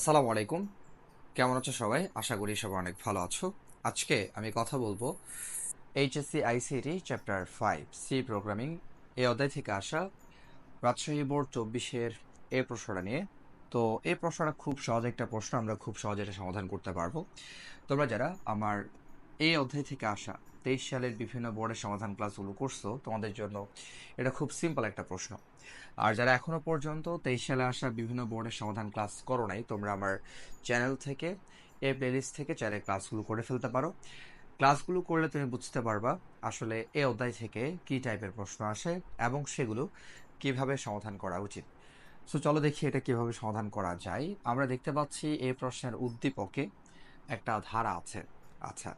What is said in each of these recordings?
আসসালামু আলাইকুম। কেমন আছো সবাই? আশা করি সবাই অনেক ভালো আছো। আজকে আমি কথা বলব HSC ICT chapter five, C programming এই অধ্যায় থেকে আসা রাজশাহী বোর্ড চব্বিশের এ প্রশ্নটা নিয়ে। তো এই প্রশ্নটা খুব সহজ একটা প্রশ্ন, আমরা খুব সহজে এটা সমাধান করতে পারব। তোমরা যারা আমার এই অধ্যায় থেকে আসা তেইশ সালের বিভিন্ন বোর্ডের সমাধান ক্লাসগুলো করছ, তোমাদের জন্য এটা খুব সিম্পল একটা প্রশ্ন। আর যারা এখনও পর্যন্ত তেইশ সালে আসা বিভিন্ন বোর্ডের সমাধান ক্লাস করো নাই, তোমরা আমার চ্যানেল থেকে এই প্লেলিস্ট থেকে চাইলে ক্লাসগুলো করে ফেলতে পারো। ক্লাসগুলো করলে তুমি বুঝতে পারবা আসলে এই অধ্যায় থেকে কি টাইপের প্রশ্ন আসে এবং সেগুলো কীভাবে সমাধান করা উচিত। সো চলো দেখি এটা কীভাবে সমাধান করা যায়। আমরা দেখতে পাচ্ছি এই প্রশ্নের উদ্দীপকে একটা ধারা আছে। আচ্ছা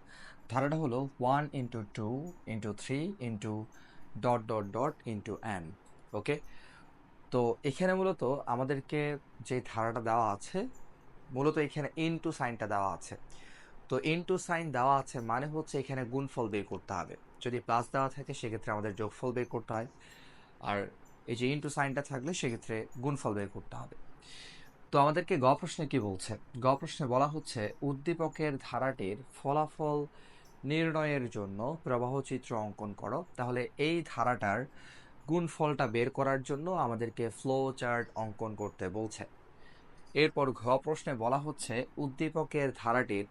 ধারাটা হলো one into two into three into dot dot dot into N okay তো এখানে মূলত আমাদেরকে যে ধারাটা দেওয়া আছে, মূলত এখানে ইনটু সাইনটা দেওয়া আছে। তো ইনটু সাইন দেওয়া আছে মানে হচ্ছে এখানে গুণফল বের করতে হবে। যদি প্লাস দেওয়া থাকে, সেক্ষেত্রে আমাদের যোগফল বের করতে হয়। আর এই যে ইনটু সাইনটা থাকলে, সেক্ষেত্রে গুণফল বের করতে হবে। তো আমাদেরকে গ প্রশ্নে কী বলছে? গ প্রশ্নে বলা হচ্ছে, উদ্দীপকের ধারাটির ফলাফল নির্ণয়ের জন্য প্রবাহ চিত্র অঙ্কন করো। তাহলে এই ধারাটার গুণফলটা বের করার জন্য আমাদেরকে ফ্লো চার্ট অঙ্কন করতে বলছে। এরপর ঘ প্রশ্নে বলা হচ্ছে, উদ্দীপকের ধারাটির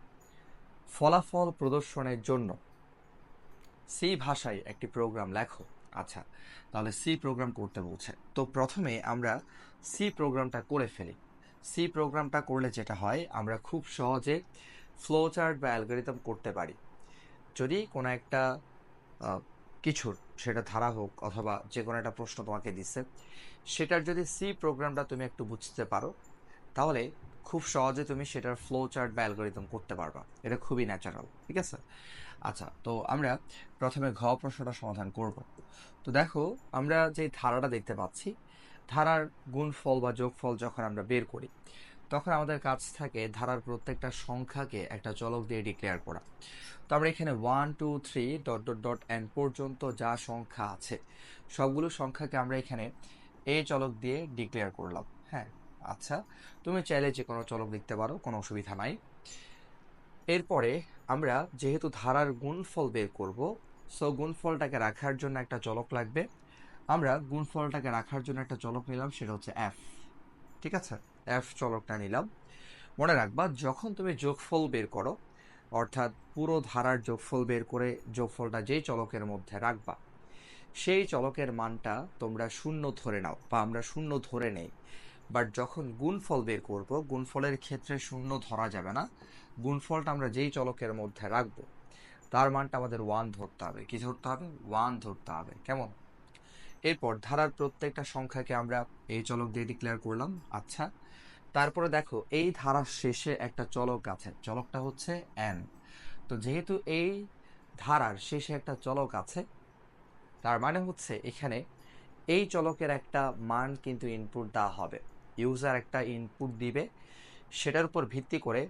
ফলাফল প্রদর্শনের জন্য সি ভাষায় একটি প্রোগ্রাম লেখো। আচ্ছা তাহলে সি প্রোগ্রাম করতে বলছে। তো প্রথমে আমরা সি প্রোগ্রামটা করে ফেলি। সি প্রোগ্রামটা করলে যেটা হয়, আমরা খুব সহজে ফ্লো চার্ট বা অ্যালগোরিদম করতে পারি। যদি কোনো একটা কিছুর, সেটা ধারা হোক অথবা যে কোনো একটা প্রশ্ন তোমাকে দিচ্ছে সেটার যদি সি প্রোগ্রামটা তুমি একটু বুঝতে পারো, তাহলে খুব সহজে তুমি সেটার ফ্লো চার্ট বা অ্যালগোরিদম করতে পারবা। এটা খুবই ন্যাচারাল ঠিক আছে? আচ্ছা তো আমরা প্রথমে ঘ প্রশ্নটা সমাধান করব। তো দেখো, আমরা যে ধারাটা দেখতে পাচ্ছি, ধারার গুণফল বা যোগফল যখন আমরা বের করি তখন আমাদের কাছ থাকে ধারার প্রত্যেকটা সংখ্যাকে একটা চলক দিয়ে ডিক্লেয়ার করা। তো আমরা এখানে one two three dot dot dot N পর্যন্ত যা সংখ্যা আছে, সবগুলো সংখ্যাকে আমরা এখানে এ চলক দিয়ে ডিক্লেয়ার করলাম। হ্যাঁ আচ্ছা তুমি চাইলে যে কোনো চলক লিখতে পারো, কোনো অসুবিধা নাই। এরপরে আমরা যেহেতু ধারার গুণফল বের করব সো গুণফলটাকে রাখার জন্য একটা চলক লাগবে। আমরা গুণফলটাকে রাখার জন্য একটা চলক নিলাম, সেটা হচ্ছে এফ ঠিক আছে? এফ চলকটা নিলাম। মনে রাখবা, যখন তুমি যোগফল বের করো, অর্থাৎ পুরো ধারার যোগফল বের করে যোগফলটা যেই চলকের মধ্যে রাখবা, সেই চলকের মানটা তোমরা শূন্য ধরে নাও বা আমরা শূন্য ধরে নেই। বাট যখন গুণফল বের করব, গুণফলের ক্ষেত্রে শূন্য ধরা যাবে না। গুণফলটা আমরা যেই চলকের মধ্যে রাখব, তার মানটা আমাদের ওয়ান ধরতে হবে। কি ধরতে হবে? ওয়ান ধরতে হবে। কেমন? এরপর ধারার প্রত্যেকটা সংখ্যাকে আমরা এই চলক দিয়ে ডিক্লেয়ার করলাম। আচ্ছা তারপরে দেখো, এই ধারার শেষে একটা চলক আছে। চলকটা হচ্ছে এন তো যেহেতু এই ধারার শেষে একটা চলক আছে, তার মানে হচ্ছে এখানে এই চলকের একটা মান কিন্তু ইনপুট দেওয়া হবে। ইউজার একটা ইনপুট দিবে। সেটার উপর ভিত্তি করে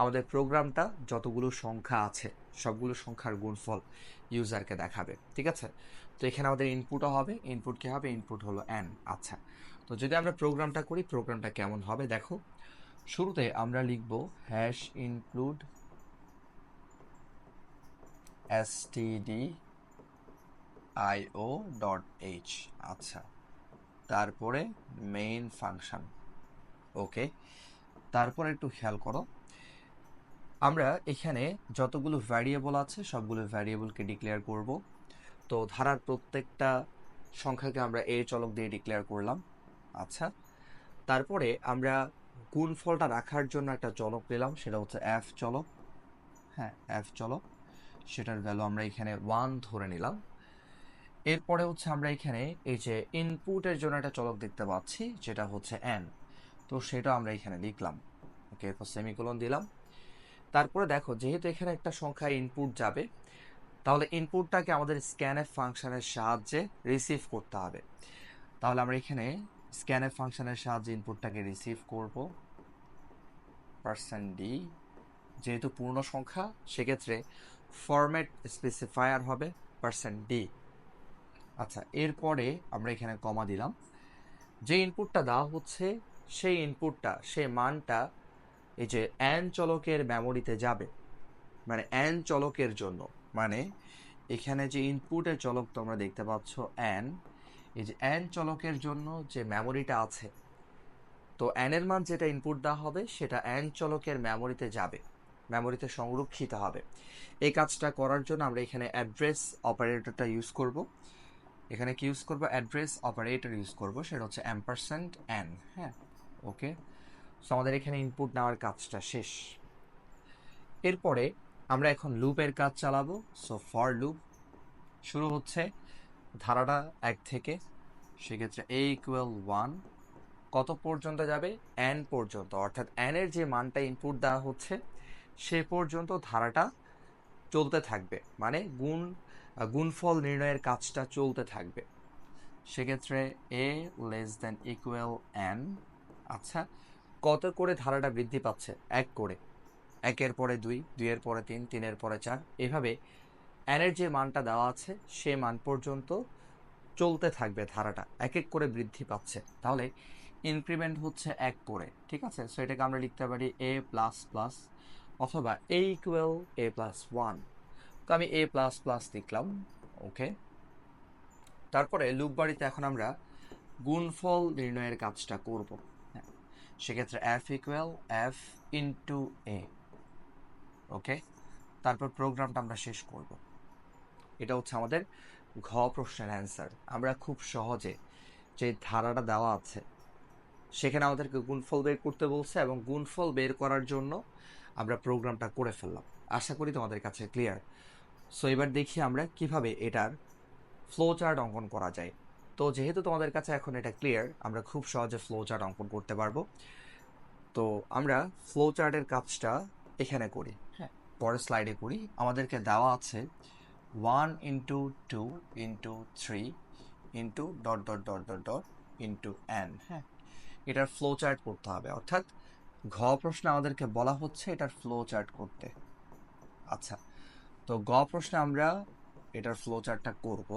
আমাদের প্রোগ্রামটা যতগুলো সংখ্যা আছে, সবগুলো সংখ্যার গুণফল ইউজারকে দেখাবে। ঠিক আছে? তো এখানে আমাদের ইনপুটও হবে। ইনপুট কী হবে? ইনপুট হলো এন আচ্ছা। তো যদি আমরা প্রোগ্রামটা করি, প্রোগ্রামটা কেমন হবে দেখো। শুরুতে আমরা লিখব hash include STD IO dot H আচ্ছা তারপরে মেইন ফাংশন ওকে তারপরে একটু খেয়াল করো। আমরা এখানে যতগুলো ভ্যারিয়েবল আছে, সবগুলো ভ্যারিয়েবলকে ডিক্লেয়ার করব। তো ধারার প্রত্যেকটা সংখ্যাকে আমরা এ চলক দিয়ে ডিক্লেয়ার করলাম। আচ্ছা তারপরে আমরা গুণফলটা রাখার জন্য একটা চলক নিলাম সেটা হচ্ছে এফ চলক। হ্যাঁ এফ চলক, সেটার ভ্যালু আমরা এখানে ওয়ান ধরে নিলাম। এরপরে হচ্ছে আমরা এখানে এই যে ইনপুটের জন্য একটা চলক দেখতে পাচ্ছি, যেটা হচ্ছে এন তো সেটা আমরা এখানে লিখলাম। ওকে এরপর সেমিকোলন দিলাম। তারপরে দেখো, যেহেতু এখানে একটা সংখ্যা ইনপুট যাবে, তাহলে ইনপুটটাকে আমাদের স্ক্যানএফ ফাংশনের সাহায্যে রিসিভ করতে হবে। তাহলে আমরা এখানে স্ক্যানএফ ফাংশনের সাহায্যে ইনপুটটাকে রিসিভ করব পার্সেন্ট ডি যেহেতু পূর্ণ সংখ্যা, সেক্ষেত্রে ফরম্যাট স্পেসিফায়ার হবে পার্সেন্ট ডি আচ্ছা এরপরে আমরা এখানে কমা দিলাম। যে ইনপুটটা দেওয়া হচ্ছে, সেই ইনপুটটা সেই মানটা এই যে অ্যান চলকের মেমোরিতে যাবে। মানে অ্যান চলকের জন্য। মানে এখানে যে ইনপুটের চলক তোমরা দেখতে পাচ্ছ অ্যান এই যে অ্যান চলকের জন্য যে মেমোরিটা আছে, তো অ্যানের মান যেটা ইনপুট দেওয়া হবে সেটা অ্যান চলকের মেমোরিতে যাবে, মেমোরিতে সংরক্ষিত হবে। এই কাজটা করার জন্য আমরা এখানে অ্যাড্রেস অপারেটরটা ইউজ করব। এখানে কি ইউজ করব? অ্যাড্রেস অপারেটর ইউজ করব, সেটা হচ্ছে অ্যাম্পারসেন্ট অ্যান হ্যাঁ? ওকে সো আমাদের এখানে ইনপুট নেওয়ার কাজটা শেষ। এরপরে আমরা এখন লুপের কাজ চালাবো। সো ফর লুপ শুরু হচ্ছে ধারাটা এক থেকে, সেক্ষেত্রে এ ইকুয়াল ওয়ান কত পর্যন্ত যাবে? এন পর্যন্ত। অর্থাৎ এনের যে মানটা ইনপুট দেওয়া হচ্ছে, সে পর্যন্ত ধারাটা চলতে থাকবে। মানে গুণ গুণফল নির্ণয়ের কাজটা চলতে থাকবে। সেক্ষেত্রে A less than equal N আচ্ছা কত করে ধারাটা বৃদ্ধি পাচ্ছে? এক করে। একের পরে দুই, দুইয়ের পরে তিন, তিনের পরে চার। এভাবে এনের যে মানটা দেওয়া আছে, সে মান পর্যন্ত চলতে থাকবে ধারাটা। এক এক করে বৃদ্ধি পাচ্ছে। তাহলে ইনক্রিমেন্ট হচ্ছে এক করে, ঠিক আছে? সো এটাকে আমরা লিখতে পারি এ প্লাস প্লাস অথবা A equal A plus one তো আমি এ প্লাস প্লাস লিখলাম ওকে তারপরে লুপ বাড়িতে এখন আমরা গুণফল নির্ণয়ের কাজটা করব। হ্যাঁ সেক্ষেত্রে F equal F into A okay তারপর প্রোগ্রামটা আমরা শেষ করব। এটা হচ্ছে আমাদের ঘ প্রশ্নের অ্যান্সার আমরা খুব সহজে যে ধারাটা দেওয়া আছে সেখানে আমাদেরকে গুণফল বের করতে বলছে এবং গুণফল বের করার জন্য আমরা প্রোগ্রামটা করে ফেললাম। আশা করি তোমাদের কাছে ক্লিয়ার সো এবার দেখি আমরা কীভাবে এটার ফ্লো চার্ট অঙ্কন করা যায়। তো যেহেতু তোমাদের কাছে এখন এটা ক্লিয়ার আমরা খুব সহজে ফ্লো চার্ট অঙ্কন করতে পারব। তো আমরা ফ্লো চার্টের কাজটা এখানে করি। হ্যাঁ। পরের স্লাইডে করি। আমাদেরকে দেওয়া আছে one into two into three into dot dot dot dot dot into N. হ্যাঁ এটার ফ্লো চার্ট করতে হবে। অর্থাৎ ঘ প্রশ্নে আমাদেরকে বলা হচ্ছে এটার ফ্লো চার্ট করতে। আচ্ছা তো গ প্রশ্নে আমরা এটার ফ্লো চার্টটা করব।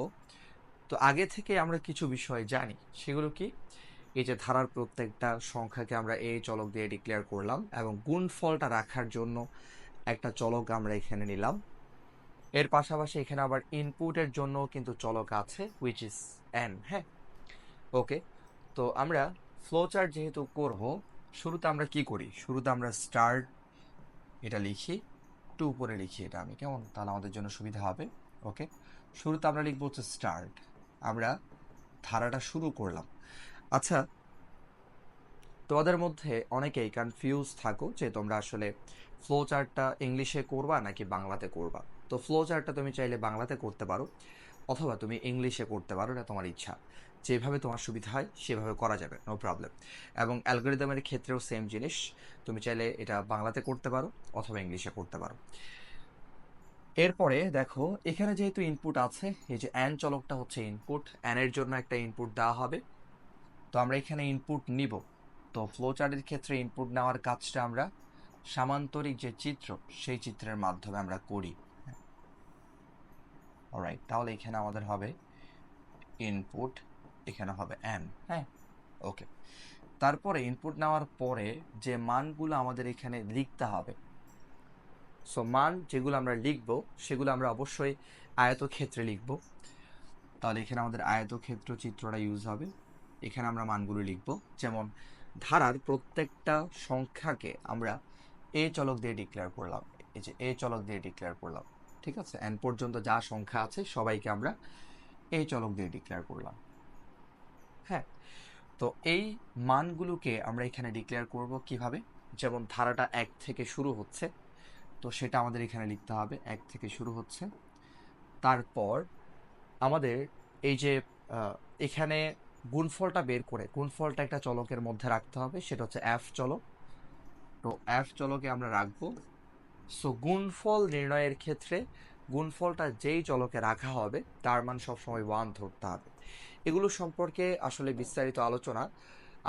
তো আগে থেকে আমরা কিছু বিষয় জানি, সেগুলো কি? এই যে ধারার প্রত্যেকটা সংখ্যাকে আমরা এই চলক দিয়ে ডিক্লেয়ার করলাম এবং গুণফলটা রাখার জন্য একটা চলক আমরা এখানে নিলাম। এর পাশাপাশি এখানে আবার ইনপুটের জন্য কিন্তু চলক আছে উইচ ইজ এন হ্যাঁ? ওকে তো আমরা ফ্লো চার্ট যেহেতু করব, শুরুতে আমরা কি করি? শুরুতে আমরা স্টার্ট এটা লিখি একটু উপরে লিখি এটা আমি, কেমন? তাহলে আমাদের জন্য সুবিধা হবে ওকে শুরুতে আমরা লিখব হচ্ছে স্টার্ট আমরা ধারাটা শুরু করলাম। আচ্ছা তোমাদের মধ্যে অনেকেই কনফিউজ থাকো যে তোমরা আসলে ফ্লো চার্টটা ইংলিশে করবা নাকি বাংলাতে করবা। তো ফ্লো চার্টটা তুমি চাইলে বাংলাতে করতে পারো অথবা তুমি ইংলিশে করতে পারো, এটা তোমার ইচ্ছা। যেভাবে তোমার সুবিধা হয়, সেভাবে করা যাবে নো প্রবলেম এবং অ্যালগোরিদমের ক্ষেত্রেও সেম জিনিস, তুমি চাইলে এটা বাংলাতে করতে পারো অথবা ইংলিশে করতে পারো। এরপরে দেখো, এখানে যেহেতু ইনপুট আছে, এই যে অ্যান চলকটা হচ্ছে ইনপুট অ্যানের জন্য একটা ইনপুট দেওয়া হবে। তো আমরা এখানে ইনপুট নিব। তো ফ্লো চার্টের ক্ষেত্রে ইনপুট নেওয়ার কাজটা আমরা সামান্তরিক যে চিত্র, সেই চিত্রের মাধ্যমে আমরা করি। অলরাইট তাহলে এখানে আমাদের হবে ইনপুট এখানে হবে অ্যান হ্যাঁ? ওকে তারপরে ইনপুট নেওয়ার পরে যে মানগুলো আমাদের এখানে লিখতে হবে সো মান যেগুলো আমরা লিখব, সেগুলো আমরা অবশ্যই আয়তক্ষেত্রে লিখব। তাহলে এখানে আমাদের আয়তক্ষেত্র চিত্রটা ইউজ হবে। এখানে আমরা মানগুলো লিখব। যেমন ধারার প্রত্যেকটা সংখ্যাকে আমরা এ চলক দিয়ে ডিক্লেয়ার করলাম। এই যে এ চলক দিয়ে ডিক্লেয়ার করলাম, ঠিক আছে? এন পর্যন্ত যা সংখ্যা আছে, সবাইকে আমরা এ চলক দিয়ে ডিক্লেয়ার করলাম। হ্যাঁ? তো এই মানগুলোকে আমরা এখানে ডিক্লেয়ার করব কীভাবে? যেমন ধারাটা এক থেকে শুরু হচ্ছে, তো সেটা আমাদের এখানে লিখতে হবে, এক থেকে শুরু হচ্ছে। তারপর আমাদের এই যে এখানে গুণফলটা বের করে, গুণফলটা একটা চলকের মধ্যে রাখতে হবে, সেটা হচ্ছে এফ চলক। তো এফ চলকে আমরা রাখব। সো গুণফল নির্ণয়ের ক্ষেত্রে গুণফলটা যেই চলকে রাখা হবে, তার মান সবসময় ওয়ান ধরতে হবে। এগুলো সম্পর্কে আসলে বিস্তারিত আলোচনা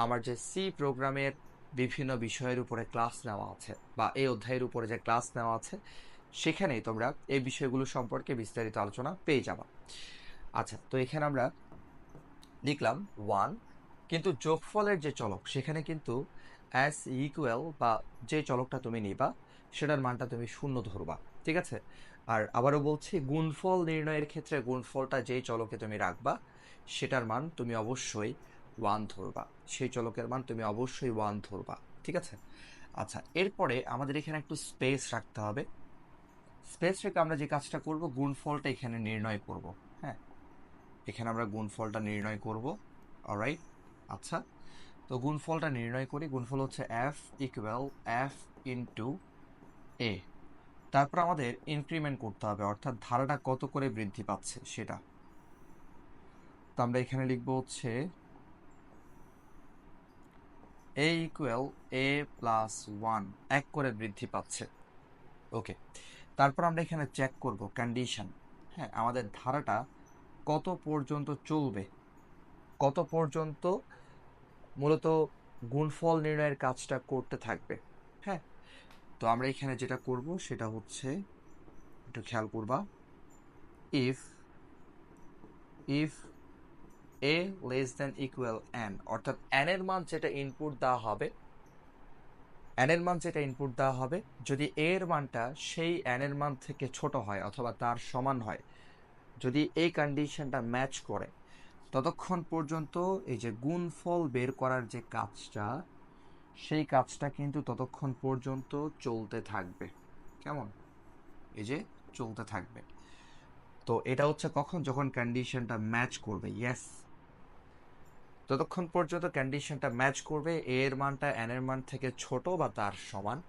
আমার যে সি প্রোগ্রামের বিভিন্ন বিষয়ের উপরে ক্লাস নেওয়া আছে, বা এই অধ্যায়ের উপরে যে ক্লাস নেওয়া আছে, সেখানেই তোমরা এই বিষয়গুলো সম্পর্কে বিস্তারিত আলোচনা পেয়ে যাবা। আচ্ছা তো এখানে আমরা লিখলাম ওয়ান কিন্তু যোগফলের যে চলক, সেখানে কিন্তু অ্যাস ইকুয়াল বা যে চলকটা তুমি নিবা, সেটার মানটা তুমি শূন্য ধরবা, ঠিক আছে? আর আবারও বলছি, গুণফল নির্ণয়ের ক্ষেত্রে গুণফলটা যেই চলকে তুমি রাখবা, সেটার মান তুমি অবশ্যই ওয়ান ধরবা, সেই চলকের মান তুমি অবশ্যই ওয়ান ধরবা, ঠিক আছে? আচ্ছা এরপরে আমাদের এখানে একটু স্পেস রাখতে হবে। স্পেস রেখে আমরা যে কাজটা করব, গুণফলটা এখানে নির্ণয় করব। এখানে আমরা গুণফলটা নির্ণয় করব। অলরাইট আচ্ছা। তো গুণফলটা নির্ণয় করি। গুণফল হচ্ছে F equal F into A তারপর আমাদের ইনক্রিমেন্ট করতে হবে, অর্থাৎ ধারাটা কত করে বৃদ্ধি পাচ্ছে সেটা। তো আমরা এখানে লিখব হচ্ছে A equal A plus one এক করে বৃদ্ধি পাচ্ছে। ওকে তারপর আমরা এখানে চেক করব কন্ডিশন হ্যাঁ আমাদের ধারাটা কত পর্যন্ত চলবে? কত পর্যন্ত মূলত গুণফল নির্ণয়ের কাজটা করতে থাকবে? হ্যাঁ তো আমরা এখানে যেটা করব সেটা হচ্ছে, একটু খেয়াল করবা if if A less than equal N অর্থাৎ এন এর মান যেটা ইনপুট দেওয়া হবে এন এর মান যেটা ইনপুট দেওয়া হবে, যদি এ এর মানটা সেই এন এর মান থেকে ছোট হয় অথবা তার সমান হয় যদি এই কন্ডিশনটা ম্যাচ করে, ততক্ষণ পর্যন্ত এই যে গুণফল বের করার যে কাজটা, সেই কাজটা কিন্তু ততক্ষণ পর্যন্ত চলতে থাকবে। কেমন? এই যে চলতে থাকবে। তো এটা হচ্ছে কখন? যখন কন্ডিশনটা ম্যাচ করবে ইয়েস ততক্ষণ পর্যন্ত কন্ডিশনটা ম্যাচ করবে এ এর মানটা এন এর মান থেকে ছোট বা তার সমান।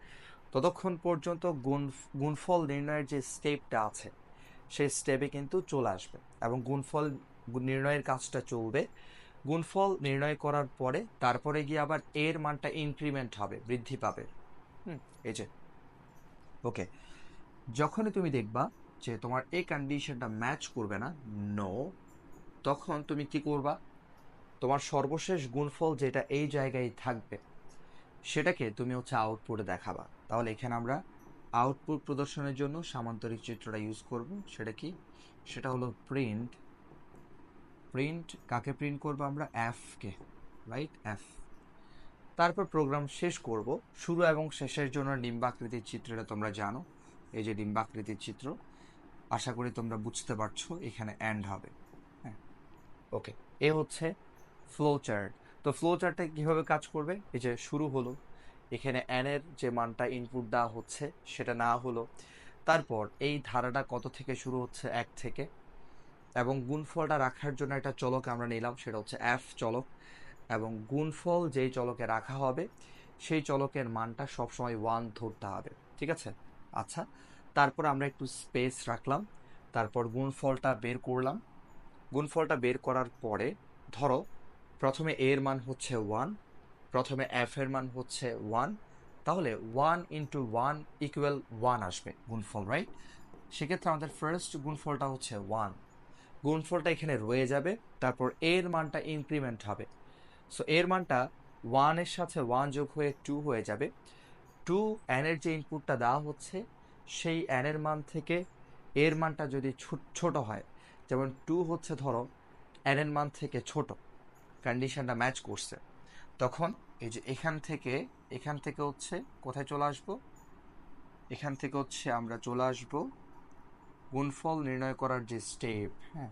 ততক্ষণ পর্যন্ত গুণ, গুণফল নির্ণয়ের যে স্টেপটা আছে সেই স্টেপে কিন্তু চলে আসবে এবং গুণফল নির্ণয়ের কাজটা চলবে। গুণফল নির্ণয় করার পরে তারপরে গিয়ে আবার এর মানটা ইনক্রিমেন্ট হবে বৃদ্ধি পাবে। হুম। এই যে ওকে যখনই তুমি দেখবা যে তোমার এই কন্ডিশনটা ম্যাচ করবে না নো তখন তুমি কি করবা? তোমার সর্বশেষ গুণফল যেটা এই জায়গায় থাকবে সেটাকে তুমি হচ্ছে আউটপুটে দেখাবা। তাহলে এখানে আমরা আউটপুট প্রদর্শনের জন্য সামান্তরিক চিত্রটা ইউজ করব। সেটা কি? সেটা হলো প্রিন্ট প্রিন্ট কাকে প্রিন্ট করব আমরা? এফকে রাইট এফ তারপর প্রোগ্রাম শেষ করব। শুরু এবং শেষের জন্য ডিম্বাকৃতির চিত্রটা তোমরা জানো। এই যে ডিম্বাকৃতির চিত্র, আশা করি তোমরা বুঝতে পারছ, এখানে এন্ড হবে। হ্যাঁ ওকে এ হচ্ছে ফ্লো চার্ট তো ফ্লো চার্টটা কীভাবে কাজ করবে? এই যে শুরু হলো। এখানে এনের যে মানটা ইনপুট দেওয়া হচ্ছে, সেটা না হলো। তারপর এই ধারাটা কত থেকে শুরু হচ্ছে? এক থেকে। এবং গুণফলটা রাখার জন্য একটা চলক আমরা নিলাম, সেটা হচ্ছে এফ চলক। এবং গুণফল যেই চলকে রাখা হবে, সেই চলকের মানটা সবসময় ওয়ান ধরতে হবে। ঠিক আছে? আচ্ছা তারপর আমরা একটু স্পেস রাখলাম। তারপর গুণফলটা বের করলাম। গুণফলটা বের করার পরে, ধরো, প্রথমে এর মান হচ্ছে ওয়ান প্রথমে এফ এর মান হচ্ছে ওয়ান তাহলে one into one equal one আসবে, গুণফল রাইট সেক্ষেত্রে আমাদের ফার্স্ট গুণফলটা হচ্ছে ওয়ান গুণফলটা এখানে রয়ে যাবে, তারপর এর মানটা ইনক্রিমেন্ট হবে। সো এর মানটা ওয়ানের সাথে ওয়ান যোগ হয়ে টু হয়ে যাবে। টু এনের যে ইনপুটটা দেওয়া হচ্ছে, সেই এনের মান থেকে এর মানটা যদি ছোট হয়, যেমন টু হচ্ছে ধরো এনের মান থেকে ছোট কন্ডিশনটা ম্যাচ করছে। তখন এই যে এখান থেকে এখান থেকে হচ্ছে কোথায় চলে আসব? এখান থেকে হচ্ছে আমরা চলে আসব গুণফল নির্ণয় করার যে স্টেপ হ্যাঁ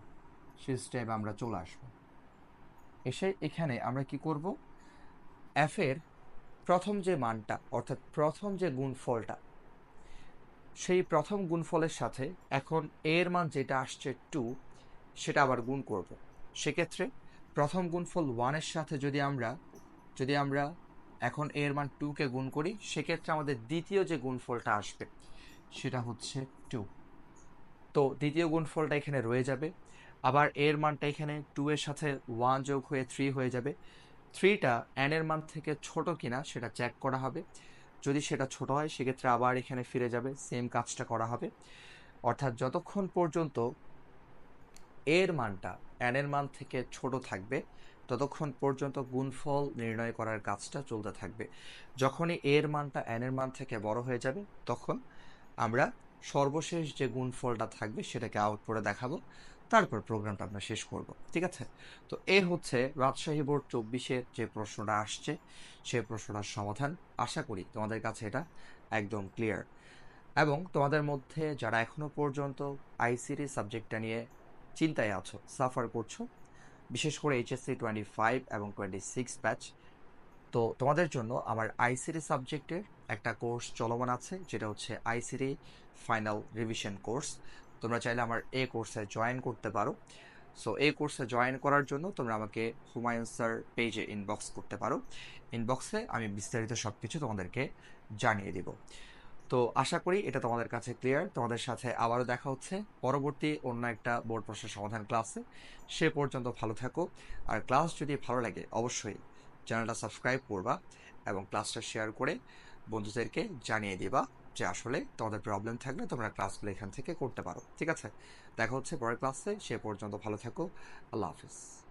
সেই স্টেপ আমরা চলে আসব। এসে এখানে আমরা কি করব? এফের প্রথম যে মানটা, অর্থাৎ প্রথম যে গুণফলটা, সেই প্রথম গুণফলের সাথে এখন এর মান যেটা আসছে টু সেটা আবার গুণ করব। সেক্ষেত্রে প্রথম গুণফল ওয়ানের সাথে যদি আমরা যদি আমরা এখন এর মান টুকে গুণ করি, সেক্ষেত্রে আমাদের দ্বিতীয় যে গুণফলটা আসবে, সেটা হচ্ছে টু তো দ্বিতীয় গুণফলটা এখানে রয়ে যাবে। আবার এর মানটা এখানে টু এর সাথে ওয়ান যোগ হয়ে থ্রি হয়ে যাবে। থ্রিটা এর মান থেকে ছোট কিনা সেটা চেক করা হবে। যদি সেটা ছোট হয়, সেক্ষেত্রে আবার এখানে ফিরে যাবে সেম কাজটা করা হবে। অর্থাৎ যতক্ষণ পর্যন্ত এর মানটা এর মান থেকে ছোট থাকবে ততক্ষণ পর্যন্ত গুণফল নির্ণয় করার কাজটা চলতে থাকবে। যখনই এর মানটা এর মান থেকে বড় হয়ে যাবে, তখন আমরা সর্বশেষ যে গুণফলটা থাকবে সেটাকে আউটপুটে দেখাবো। তারপর প্রোগ্রামটা আমরা শেষ করব। ঠিক আছে? তো এ হচ্ছে রাজশাহী বোর্ড চব্বিশের যে প্রশ্নটা আসছে সেই প্রশ্নটার সমাধান। আশা করি তোমাদের কাছে এটা একদম ক্লিয়ার এবং তোমাদের মধ্যে যারা এখনও পর্যন্ত আইসিটি সাবজেক্টটা নিয়ে চিন্তায় আছো সাফার করছ বিশেষ করে এইচএসসি টোয়েন্টি ফাইভ এবং টোয়েন্টি সিক্স ব্যাচ তো তোমাদের জন্য আমার আইসিডি সাবজেক্টের একটা কোর্স চলমান আছে, যেটা হচ্ছে আইসিডি ফাইনাল রিভিশন কোর্স তোমরা চাইলে আমার এই কোর্সে জয়েন করতে পারো। সো এই কোর্সে জয়েন করার জন্য তোমরা আমাকে হুমায়ুন স্যার পেজে ইনবক্স করতে পারো। ইনবক্সে আমি বিস্তারিত সব কিছু তোমাদেরকে জানিয়ে দিব। তো আশা করি এটা তোমাদের কাছে ক্লিয়ার তোমাদের সাথে আবারও দেখা হচ্ছে। পরবর্তী অন্য একটা বোর্ড প্রশ্নের সমাধান ক্লাসে সে পর্যন্ত ভালো থাকো। আর ক্লাস যদি ভালো লাগে, অবশ্যই চ্যানেলটা সাবস্ক্রাইব করবা এবং ক্লাসটা শেয়ার করে বন্ধুদেরকে জানিয়ে দিবা যে আসলে তোমাদের প্রবলেম থাকলে তোমরা ক্লাসগুলো এখান থেকে করতে পারো। ঠিক আছে? দেখা হচ্ছে পরের ক্লাসে সে পর্যন্ত ভালো থাকো। আল্লাহ হাফিজ।